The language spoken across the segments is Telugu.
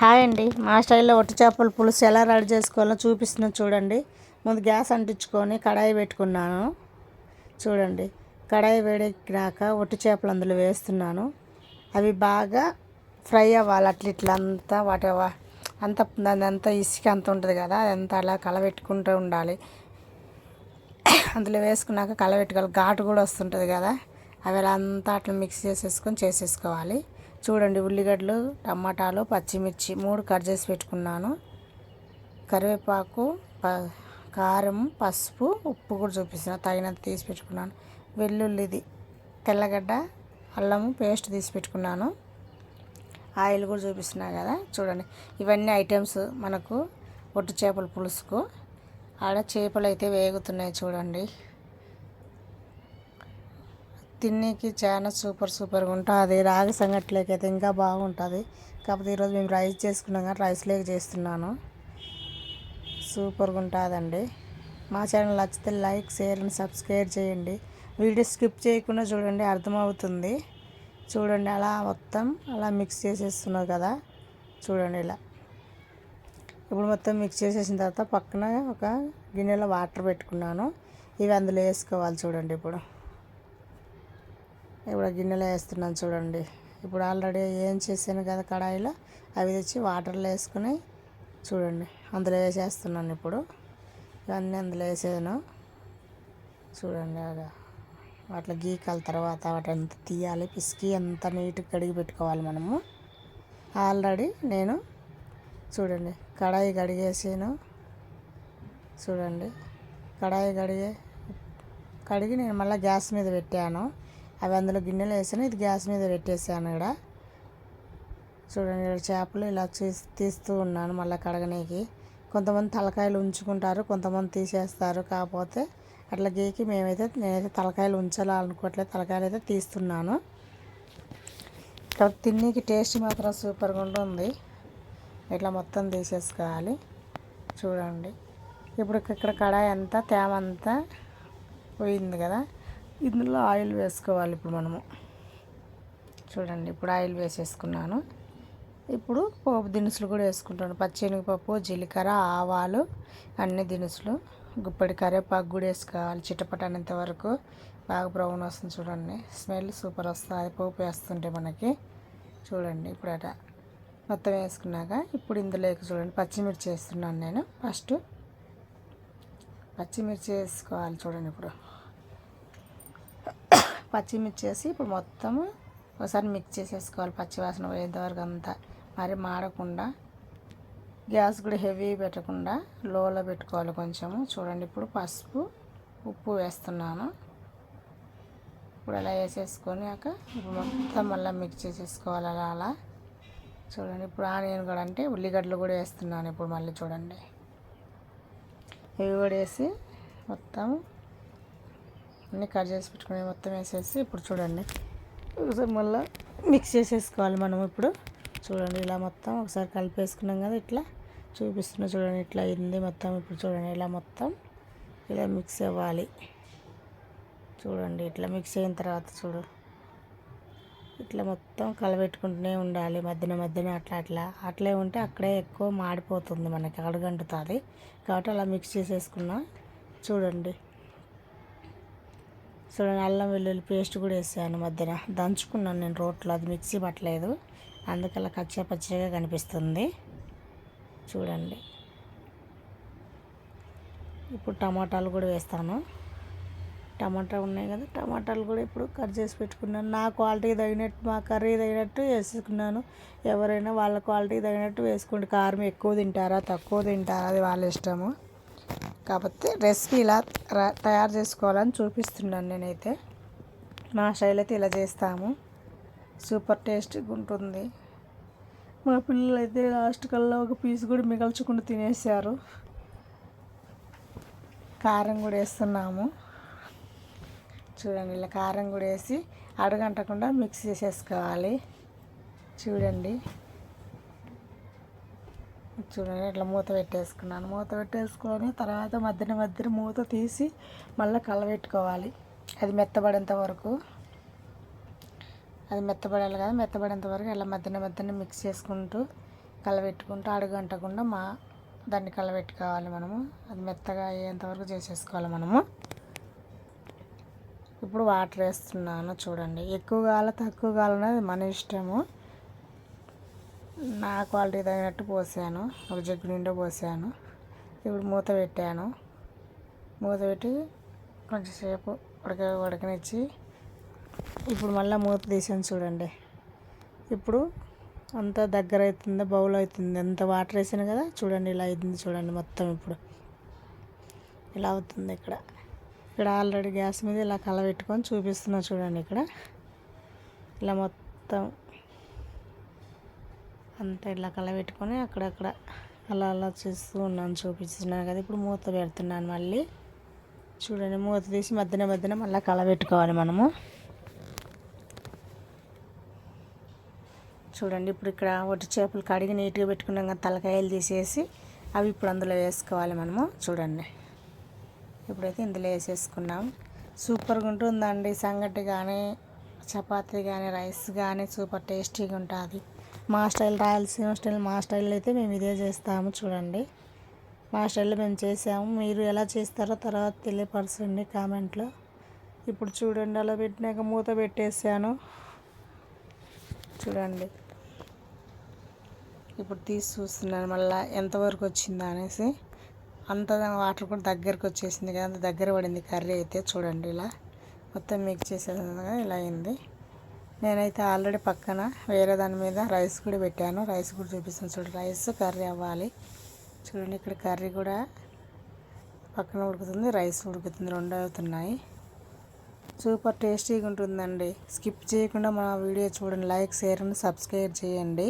హాయ్ అండి. మా స్టైల్లో ఒట్టి చేపల పులుసు ఎలా రెడీ చేసుకోవాలో చూపిస్తున్నాను చూడండి. ముందు గ్యాస్ అంటించుకొని కడాయి పెట్టుకున్నాను. చూడండి. కడాయి వేడెక్కినాక ఒట్టి చేపలు అందులో వేస్తున్నాను. అవి బాగా ఫ్రై అవ్వాలి. అట్లా ఇట్లా అంతా వాటి వా- అంత అంతా ఇసుక అంత ఉంటుంది కదా అదంతా అలా కలబెట్టుకుంటూ ఉండాలి. అందులో వేసుకున్నాక కలబెట్టుకోవాలి. ఘాటు కూడా వస్తుంటుంది కదా. అవి అలా అంతా అట్లా మిక్స్ చేసేసుకొని చేసేసుకోవాలి. చూడండి ఉల్లిగడ్డలు టమాటాలు పచ్చిమిర్చి మూడు కట్ చేసి పెట్టుకున్నాను. కరివేపాకు ప కారం పసుపు ఉప్పు కూడా చూపిస్తున్నా తగినంత తీసి పెట్టుకున్నాను. వెల్లుల్లిది తెల్లగడ్డ అల్లము పేస్ట్ తీసి పెట్టుకున్నాను. ఆయిల్ కూడా చూపిస్తున్నా కదా చూడండి. ఇవన్నీ ఐటమ్స్ మనకు ఒట్టు చేపల పులుసుకు. ఆడ చేపలు అయితే వేగుతున్నాయి చూడండి. తిన్నీకి చాలా సూపర్ సూపర్గా ఉంటుంది రాగి సంగట్లోకి అయితే ఇంకా బాగుంటుంది. కాకపోతే ఈరోజు మేము రైస్ చేసుకున్నాం కానీ రైస్ లేక చేస్తున్నాను. సూపర్గా ఉంటుందండి. మా ఛానల్ నచ్చితే లైక్ షేర్ అండ్ సబ్స్క్రైబ్ చేయండి. వీడియో స్కిప్ చేయకుండా చూడండి అర్థమవుతుంది. చూడండి అలా మొత్తం అలా మిక్స్ చేసేస్తున్నారు కదా. చూడండి ఇలా. ఇప్పుడు మొత్తం మిక్స్ చేసేసిన తర్వాత పక్కన ఒక గిన్నెలో వాటర్ పెట్టుకున్నాను. ఇవి అందులో వేసుకోవాలి చూడండి ఇప్పుడు. ఇప్పుడు గిన్నెలో వేస్తున్నాను చూడండి. ఇప్పుడు ఆల్రెడీ ఏం చేశాను కదా కడాయిలో? అవి తెచ్చి వాటర్లో వేసుకుని చూడండి. అందులో వేసేస్తున్నాను ఇప్పుడు. ఇవన్నీ అందులో వేసాను చూడండి అలా అట్లా గీకాల తర్వాత వాటంతా తీయాలి. పిసికి ఎంత నీట్గా కడిగి పెట్టుకోవాలి మనము. ఆల్రెడీ నేను చూడండి కడాయి కడిగేసాను. చూడండి కడాయి కడిగే కడిగి నేను మళ్ళీ గ్యాస్ మీద పెట్టాను. అవి అందులో గిన్నెలు వేసాను. ఇది గ్యాస్ మీద పెట్టేసాను ఇక్కడ. చూడండి ఇక్కడ చేపలు ఇలా తీస్- తీస్తూ ఉన్నాను మళ్ళీ కడగనీకి. కొంతమంది తలకాయలు ఉంచుకుంటారు కొంతమంది తీసేస్తారు. కాకపోతే అట్లా గీకి మేమైతే నేనైతే తలకాయలు ఉంచాలనుకోవట్లేదు. తలకాయలు అయితే తీస్తున్నాను. కాబట్టి తిన్నీకి టేస్ట్ మాత్రం సూపర్గా ఉంటుంది. ఇట్లా మొత్తం తీసేసుకోవాలి. చూడండి. ఇప్పుడు ఇక్కడ కడాయి అంతా తేమ అంతా పోయింది కదా. ఇందులో ఆయిల్ వేసుకోవాలి ఇప్పుడు మనము. చూడండి ఇప్పుడు ఆయిల్ వేసేసుకున్నాను. ఇప్పుడు పోపు దినుసులు కూడా వేసుకుంటాను. పచ్చెనగపప్పు జీలకర్ర ఆవాలు అన్ని దినుసులు. గుప్పడి కరివేపాకు కూడా వేసుకోవాలి. చిటపటనేంత వరకు. బాగా బ్రౌన్ వస్తుంది చూడండి. స్మెల్ సూపర్ వస్తుంది. పోపు వేస్తుంటే మనకి. చూడండి ఇప్పుడు అట మొత్తం వేసుకున్నాక ఇప్పుడు ఇందులోకి చూడండి. పచ్చిమిర్చి వేస్తున్నాను నేను. ఫస్ట్ పచ్చిమిర్చి వేసుకోవాలి చూడండి ఇప్పుడు. పచ్చిమిర్చి వేసి ఇప్పుడు మొత్తము ఒకసారి మిక్స్ చేసేసుకోవాలి పచ్చివాసన పోయేంత వరకు అంతా. మరి మాడకుండా గ్యాస్ కూడా హెవీ పెట్టకుండా లోలో పెట్టుకోవాలి కొంచెము. చూడండి ఇప్పుడు పసుపు ఉప్పు వేస్తున్నాను. ఇప్పుడు అలా వేసేసుకొని ఇప్పుడు మొత్తం మళ్ళీ మిక్స్ చేసేసుకోవాలి అలా అలా. చూడండి ఇప్పుడు ఆనియన్ కూడా అంటే ఉల్లిగడ్డలు కూడా వేస్తున్నాను ఇప్పుడు మళ్ళీ చూడండి. ఇవి కూడా వేసి మొత్తం అన్నీ కట్ చేసి పెట్టుకుని మొత్తం వేసేసి ఇప్పుడు చూడండి. ఒకసారి మళ్ళీ మిక్స్ చేసేసుకోవాలి మనం ఇప్పుడు. చూడండి ఇలా మొత్తం ఒకసారి కలిపేసుకున్నాం కదా ఇట్లా. చూపిస్తున్నా చూడండి ఇట్లా అయింది మొత్తం. ఇప్పుడు చూడండి ఇలా మొత్తం ఇలా మిక్స్ అవ్వాలి. చూడండి ఇట్లా మిక్స్ అయిన తర్వాత చూడు. ఇట్లా మొత్తం కలబెట్టుకుంటూనే ఉండాలి. మధ్యన మధ్యన అట్లా అట్లా. అట్లే ఉంటే అక్కడే ఎక్కువ మాడిపోతుంది మనకి అడుగంటుతుంది. కాబట్టి అలా మిక్స్ చేసేసుకున్నా. చూడండి. చూడండి అల్లం వెల్లుల్లి పేస్ట్ కూడా వేసాను మధ్యన. దంచుకున్నాను నేను రోట్లో అది మిక్సీ పట్టలేదు. అందుకలా కచ్చా పచ్చిగా కనిపిస్తుంది. చూడండి. ఇప్పుడు టమాటాలు కూడా వేస్తాను. టమాటా ఉన్నాయి కదా టమాటాలు కూడా ఇప్పుడు కట్ చేసి పెట్టుకున్నాను. నా క్వాలిటీ తగినట్టు మా కర్రీ తగినట్టు వేసుకున్నాను. ఎవరైనా వాళ్ళ క్వాలిటీ తగినట్టు వేసుకోండి. కారం ఎక్కువ తింటారా తక్కువ తింటారా అది వాళ్ళ ఇష్టము. కాకపోతే రెసిపీ ఇలా ర- తయారు చేసుకోవాలని చూపిస్తున్నాను నేనైతే. మా స్టైల్ అయితే ఇలా చేస్తాము. సూపర్ టేస్ట్గా ఉంటుంది మా పిల్లలు అయితే లాస్ట్ కల్లా ఒక పీస్ కూడా మిగల్చకుండా తినేసారు కారం కూడా వేస్తున్నాము. చూడండి ఇలా కారం కూడా వేసి అడగంటకుండా మిక్స్ చేసేసుకోవాలి. చూడండి. చూడండి ఇట్లా మూత పెట్టేసుకున్నాను. మూత పెట్టేసుకొని తర్వాత మధ్యన మధ్యన మూత తీసి మళ్ళీ కలబెట్టుకోవాలి అది మెత్తబడేంత వరకు. అది మెత్తబడాలి కదా మెత్తబడేంత వరకు ఇలా మధ్యన మధ్యన మిక్స్ చేసుకుంటూ కలబెట్టుకుంటూ అడుగంటకుండా మా దాన్ని కలబెట్టుకోవాలి మనము. అది మెత్తగా అయ్యేంతవరకు చేసేసుకోవాలి మనము. ఇప్పుడు వాటర్ వేస్తున్నాను చూడండి. ఎక్కువ కావాలా తక్కువ కావాలనేది మన ఇష్టము. నా క్వాలిటీ తగినట్టు పోసాను. ఒక జగ్గు నిండా పోసాను. ఇప్పుడు మూత పెట్టాను. మూత పెట్టి కొంచెంసేపు ఉడక ఉడకనిచ్చి ఇప్పుడు మళ్ళీ మూత తీసాను చూడండి. ఇప్పుడు అంతా దగ్గర అవుతుంది బౌల్ అవుతుంది? ఎంత వాటర్ వేసాను కదా చూడండి ఇలా అవుతుంది చూడండి మొత్తం ఇప్పుడు. ఇలా అవుతుంది ఇక్కడ. ఇక్కడ ఆల్రెడీ గ్యాస్ మీద ఇలా కలబెట్టుకొని చూపిస్తున్నా చూడండి ఇక్కడ. ఇలా మొత్తం అంతా ఇలా కలబెట్టుకొని అక్కడక్కడ అలా అలా చేస్తూ ఉన్నాను చూపిస్తున్నాను కదా. ఇప్పుడు మూత పెడుతున్నాను మళ్ళీ. చూడండి మూత తీసి మధ్యన మధ్యన మళ్ళీ కలబెట్టుకోవాలి మనము. చూడండి ఇప్పుడు ఇక్కడ ఒట్టి చేపలు కడిగి నీట్గా పెట్టుకున్నాం కదా తలకాయలు తీసేసి అవి ఇప్పుడు అందులో వేసుకోవాలి మనము. చూడండి ఇప్పుడైతే ఇందులో వేసేసుకున్నాం. సూపర్గా ఉంటుందండి సంగటి కానీ చపాతీ కానీ రైస్ కానీ సూపర్ టేస్టీగా ఉంటుంది. మా స్టైల్ రాయలసీమ స్టైల్ మా స్టైల్లో అయితే మేము ఇదే చేస్తాము చూడండి. మా స్టైల్లో మేము చేసాము. మీరు ఎలా చేస్తారో తర్వాత తెలియపరచండి కామెంట్లో. ఇప్పుడు చూడండి అలా పెట్టినాక మూత పెట్టేసాను. చూడండి. ఇప్పుడు తీసి చూస్తున్నాను మళ్ళీ ఎంతవరకు వచ్చిందా అనేసి. అంత వాటర్ కూడా దగ్గరకు వచ్చేసింది కదా అంత దగ్గర పడింది కర్రీ అయితే. చూడండి ఇలా. మొత్తం మిక్స్ చేసేది ఇలా అయింది. నేనైతే ఆల్రెడీ పక్కన వేరే దాని మీద రైస్ కూడా పెట్టాను. రైస్ కూడా చూపిస్తాను చూడండి రైస్ కర్రీ అవ్వాలి. చూడండి ఇక్కడ కర్రీ కూడా పక్కన ఉడుకుతుంది. రైస్ ఉడుకుతుంది. రెండు అవుతున్నాయి. సూపర్ టేస్టీగా ఉంటుందండి. స్కిప్ చేయకుండా మా వీడియో చూడండి. లైక్ షేర్ అండ్ సబ్స్క్రైబ్ చేయండి.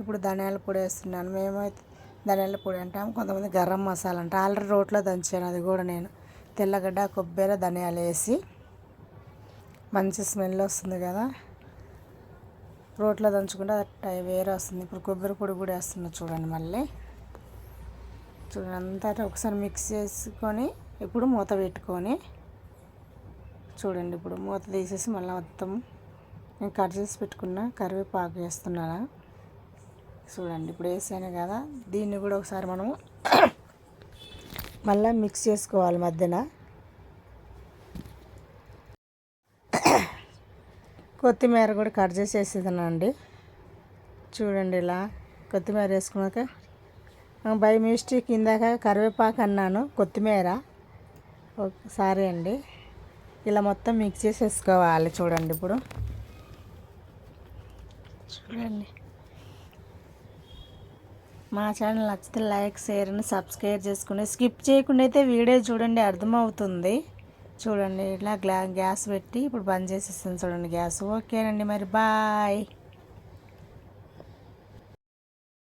ఇప్పుడు ధనియాల పొడి వేస్తున్నాను. మేమైతే ధనియాల పొడి అంటాము కొంతమంది గరం మసాలా అంటే ఆల్రెడీ రోట్లో దంచాను. అది కూడా నేను తెల్లగడ్డ కొబ్బరి ధనియాలు వేసి మంచి స్మెల్ వస్తుంది కదా. రోట్లో దంచుకుంటే అది వేరే వస్తుంది. ఇప్పుడు కొబ్బరి పొడి కూడా వేస్తున్నా చూడండి మళ్ళీ. చూడండి అంతా ఒకసారి మిక్స్ చేసుకొని ఇప్పుడు మూత పెట్టుకొని చూడండి ఇప్పుడు మూత తీసేసి మళ్ళీ మొత్తం నేను కట్ చేసి పెట్టుకున్న కరివేపాకు వేస్తున్నాను. చూడండి ఇప్పుడు వేసాను కదా. దీన్ని కూడా ఒకసారి మనము మళ్ళీ మిక్స్ చేసుకోవాలి మధ్యన. కొత్తిమీర కూడా కట్ చేసి అండి చూడండి ఇలా కొత్తిమీర వేసుకున్నాక. బై మిస్టేక్ ఇందాక కరివేపాకు అన్నాను కొత్తిమీర. ఒకసారి అండి. ఇలా మొత్తం మిక్స్ చేసేసుకోవాలి చూడండి ఇప్పుడు. చూడండి. మా ఛానల్ నచ్చితే లైక్ షేర్ అని సబ్స్క్రైబ్ చేసుకుని స్కిప్ చేయకుండా అయితే వీడియో చూడండి అర్థమవుతుంది. చూడండి ఇట్లా గ్లా గ్యాస్ పెట్టి ఇప్పుడు బంద్ చేసేస్తాను చూడండి గ్యాస్. ఓకేనండి మరి బాయ్.